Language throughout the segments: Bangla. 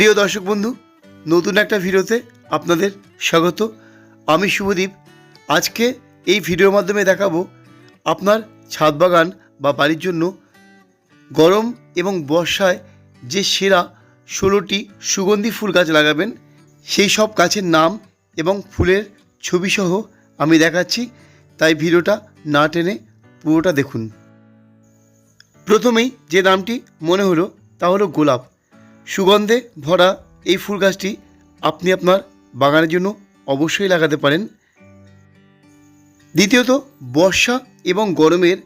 প্রিয় দর্শক বন্ধু, নতুন একটা ভিডিওতে আপনাদের স্বাগত। আমি শুভদীপ। আজকে এই ভিডিওর মাধ্যমে দেখাবো আপনার ছাদ বাগান বা বাড়ির জন্য গরম এবং বর্ষায় যে সেরা ষোলোটি সুগন্ধি ফুল গাছ লাগাবেন, সেই সব গাছের নাম এবং ফুলের ছবিসহ আমি দেখাচ্ছি। তাই ভিডিওটা না টেনে পুরোটা দেখুন। প্রথমেই যে নামটি মনে হলো তা হলো গোলাপ। সুগন্ধে ভরা এই ফুল গাছটি আপনি আপনার বাগানের জন্য অবশ্যই লাগাতে পারেন। দ্বিতীয়ত, বর্ষা এবং গরমের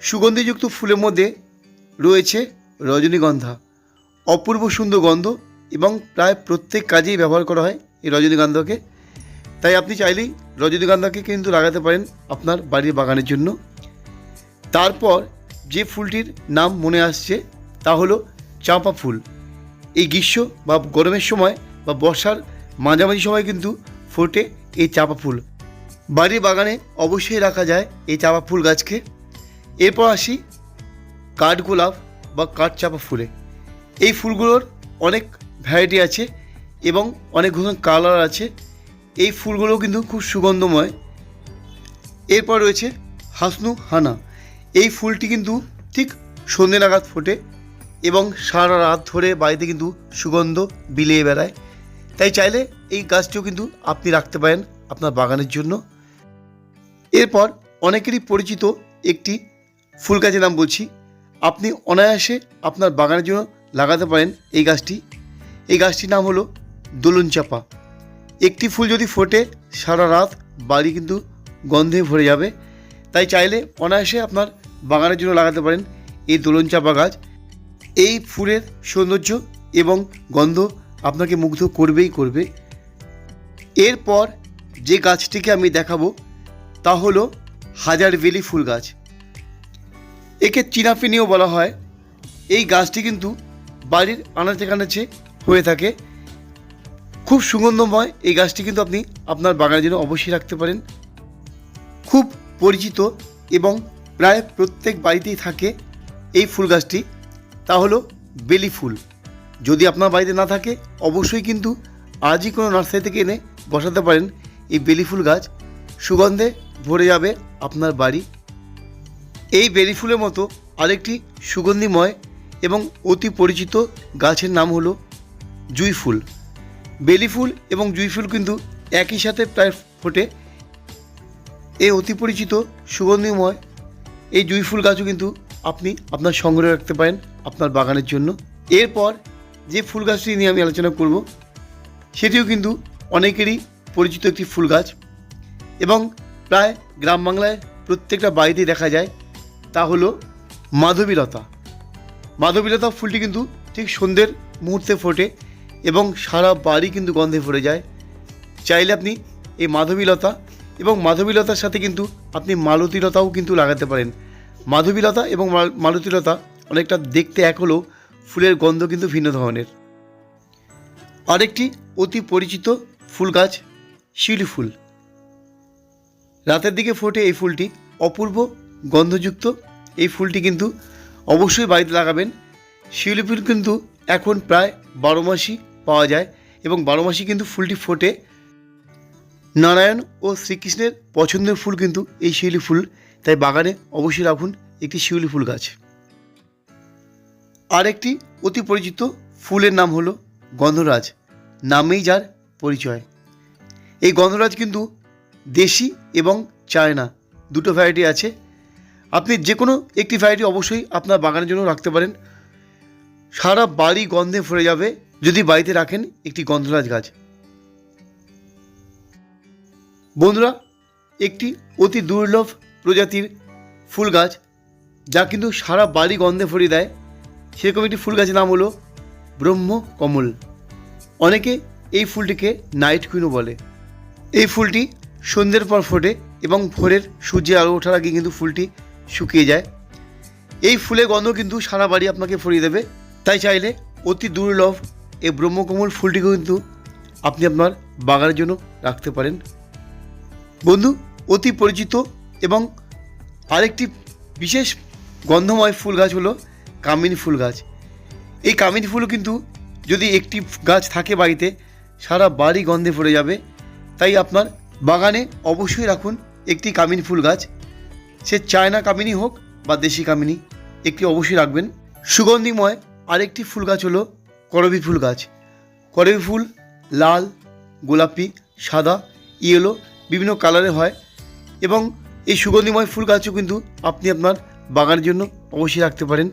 সুগন্ধিযুক্ত ফুলের মধ্যে রয়েছে রজনীগন্ধা। অপূর্ব সুন্দর গন্ধ এবং প্রায় প্রত্যেক কাজেই ব্যবহার করা হয় এই রজনীগন্ধাকে। তাই আপনি চাইলেই রজনীগন্ধাকে কিন্তু লাগাতে পারেন আপনার বাড়ির বাগানের জন্য। তারপর যে ফুলটির নাম মনে আসছে তা হলো চাঁপা ফুল। এই গ্রীষ্ম বা গরমের সময় বা বর্ষার মাঝামাঝি সময় কিন্তু ফোটে এই চাঁপা ফুল। বাড়ির বাগানে অবশ্যই রাখা যায় এই চাঁপা ফুল গাছকে। এরপর আসি কাঠগোলাপ বা কাঠ চাপা ফুলে। এই ফুলগুলোর অনেক ভ্যারাইটি আছে এবং অনেক ধরনের কালার আছে। এই ফুলগুলো কিন্তু খুব সুগন্ধময়। এরপর রয়েছে হাসনু হানা এই ফুলটি কিন্তু ঠিক সন্ধে নাগাদ ফোটে। এবং সারা রাত ধরে বাড়িতে কিন্তু সুগন্ধ বিলিয়ে বেড়ায়। তাই চাইলে এই গাছটিও কিন্তু আপনি রাখতে পারেন আপনার বাগানের জন্য। এরপর অনেকেরই পরিচিত একটি ফুল গাছের নাম বলছি। আপনি অনায়াসে আপনার বাগানের জন্য লাগাতে পারেন এই গাছটি। এই গাছটির নাম হলো দোলন চাপা। একটি ফুল যদি ফোটে, সারা রাত বাড়ি কিন্তু গন্ধে ভরে যাবে। তাই চাইলে অনায়াসে আপনার বাগানের জন্য লাগাতে পারেন এই দোলন চাপা গাছ। এই ফুলের সৌন্দর্য এবং গন্ধ আপনাকে মুগ্ধ করবেই করবে। এরপর যে গাছটিকে আমি দেখাবো, তা হলো হাজার বেলি ফুল গাছ। একে চিনাফিনিও বলা হয়। এই গাছটি কিন্তু বাড়ির আনাচে কানাচে হয়ে থাকে। খুব সুগন্ধময় এই গাছটি কিন্তু আপনি আপনার বাগানের জন্য অবশ্যই রাখতে পারেন। খুব পরিচিত এবং প্রায় প্রত্যেক বাড়িতেই থাকে এই ফুল গাছটি। তা হলো বেলি ফুল। যদি আপনার বাড়িতে না থাকে, অবশ্যই কিন্তু আজই কোনো নার্সারি থেকে এনে বসাতে পারেন এই বেলি ফুল গাছ। সুগন্ধে ভরে যাবে আপনার বাড়ি। এই বেলি ফুলের মতো আরেকটি সুগন্ধিময় এবং অতি পরিচিত গাছের নাম হলো জুঁই ফুল। বেলি ফুল এবং জুঁই ফুল কিন্তু একই সাথে প্রায় ফোটে। এই অতি পরিচিত, সুগন্ধিময় এই জুঁই ফুল গাছও কিন্তু আপনি আপনার সংগ্রহে রাখতে পারেন। আপনার বাগানের জন্য। এরপর যে ফুল গাছটি নিয়ে আমি আলোচনা করব, সেটিও কিন্তু অনেকেরই পরিচিত একটি ফুল গাছ। এবং প্রায় গ্রাম বাংলায় প্রত্যেকটা বাড়িতেই দেখা যায়, তা হলো মাধবীলতা। মাধবীলতা ফুলটি কিন্তু ঠিক সন্ধ্যের মুহূর্তে ফোটে এবং সারা বাড়ি কিন্তু গন্ধে ভরে যায়। চাইলে আপনি এই মাধবীলতা এবং মাধবীলতার সাথে কিন্তু আপনি মালতীলতাও কিন্তু লাগাতে পারেন। মাধবীলতা এবং মাল- মালতীলতা অনেকটা দেখতে এক হলেও ফুলের গন্ধ কিন্তু ভিন্ন ধরনের। আরেকটি অতি পরিচিত ফুল গাছ, শিউলি ফুল। রাতের দিকে ফোটে এই ফুলটি। অপূর্ব গন্ধযুক্ত এই ফুলটি কিন্তু অবশ্যই বাড়িতে লাগাবেন। শিউলি ফুল কিন্তু এখন প্রায় বারো মাসই পাওয়া যায় এবং বারো মাসই কিন্তু ফুলটি ফোটে। নারায়ণ ও শ্রীকৃষ্ণের পছন্দের ফুল কিন্তু এই শিউলি ফুল। তাই বাগানে অবশ্যই রাখুন একটি শিউলি ফুল গাছ। আরেকটি অতি পরিচিত ফুলের নাম হলো গন্ধরাজ, নামেই যার পরিচয়। এই গন্ধরাজ কিন্তু দেশি এবং চায়না দুটো ভ্যারাইটি আছে। আপনি যে কোনো একটি ভ্যারাইটি অবশ্যই আপনার বাগানের জন্য রাখতে পারেন। সারা বাড়ি গন্ধে ভরে যাবে যদি বাড়িতে রাখেন একটি গন্ধরাজ গাছ। বন্ধুরা, একটি অতি দুর্লভ প্রজাতির ফুল গাছ যা কিন্তু সারা বাড়ি গন্ধে ভরিয়ে দেয়। সেরকম একটি ফুল গাছের নাম হলো ব্রহ্ম কমল। অনেকে এই ফুলটিকে নাইট কুইনও বলে। এই ফুলটি সন্ধ্যের পর ফোটে এবং ভোরের সূর্যের আলো ওঠার আগে কিন্তু ফুলটি শুকিয়ে যায়। এই ফুলের গন্ধ কিন্তু সারা বাড়ি আপনাকে ফরিয়ে দেবে। তাই চাইলে অতি দুর্লভ এই ব্রহ্মকমল ফুলটিকে কিন্তু আপনি আপনার বাগানের জন্য রাখতে পারেন। বন্ধু, অতি পরিচিত এবং আরেকটি বিশেষ গন্ধময় ফুল গাছ হলো কামিনী ফুল গাছ। এই কামিনী ফুলও কিন্তু যদি একটি গাছ থাকে বাড়িতে, সারা বাড়ি গন্ধে পড়ে যাবে। তাই আপনার বাগানে অবশ্যই রাখুন একটি কামিনী ফুল গাছ। সে চায়না কামিনী হোক বা দেশি কামিনী, একটি অবশ্যই রাখবেন। সুগন্ধিময় আরেকটি ফুল গাছ হলো করবি ফুল গাছ। করবি ফুল লাল, গোলাপি, সাদা, ইয়েলো বিভিন্ন কালারে হয় এবং এই সুগন্ধিময় ফুল গাছও কিন্তু আপনি আপনার বাগানের জন্য অবশ্যই রাখতে পারেন।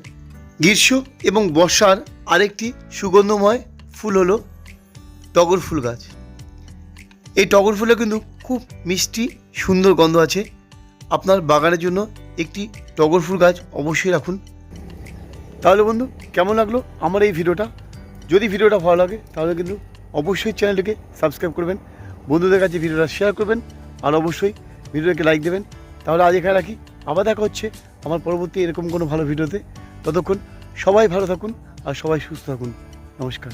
গ্রীষ্ম এবং বর্ষার আরেকটি সুগন্ধময় ফুল হলো টগর ফুল গাছ। এই টগর ফুলে কিন্তু খুব মিষ্টি, সুন্দর গন্ধ আছে। আপনার বাগানের জন্য একটি টগর ফুল গাছ অবশ্যই রাখুন। তাহলে বন্ধু, কেমন লাগল আমার এই ভিডিওটা? যদি ভিডিওটা ভালো লাগে, তাহলে কিন্তু অবশ্যই চ্যানেলটিকে সাবস্ক্রাইব করবেন, বন্ধুদের কাছে ভিডিওটা শেয়ার করবেন, আর অবশ্যই ভিডিওটাকে লাইক দেবেন। তাহলে আজ এখানে রাখি। আবার দেখা হচ্ছে আমার পরবর্তী এরকম কোনো ভালো ভিডিওতে। ততক্ষণ সবাই ভালো থাকুন আর সবাই সুস্থ থাকুন। নমস্কার।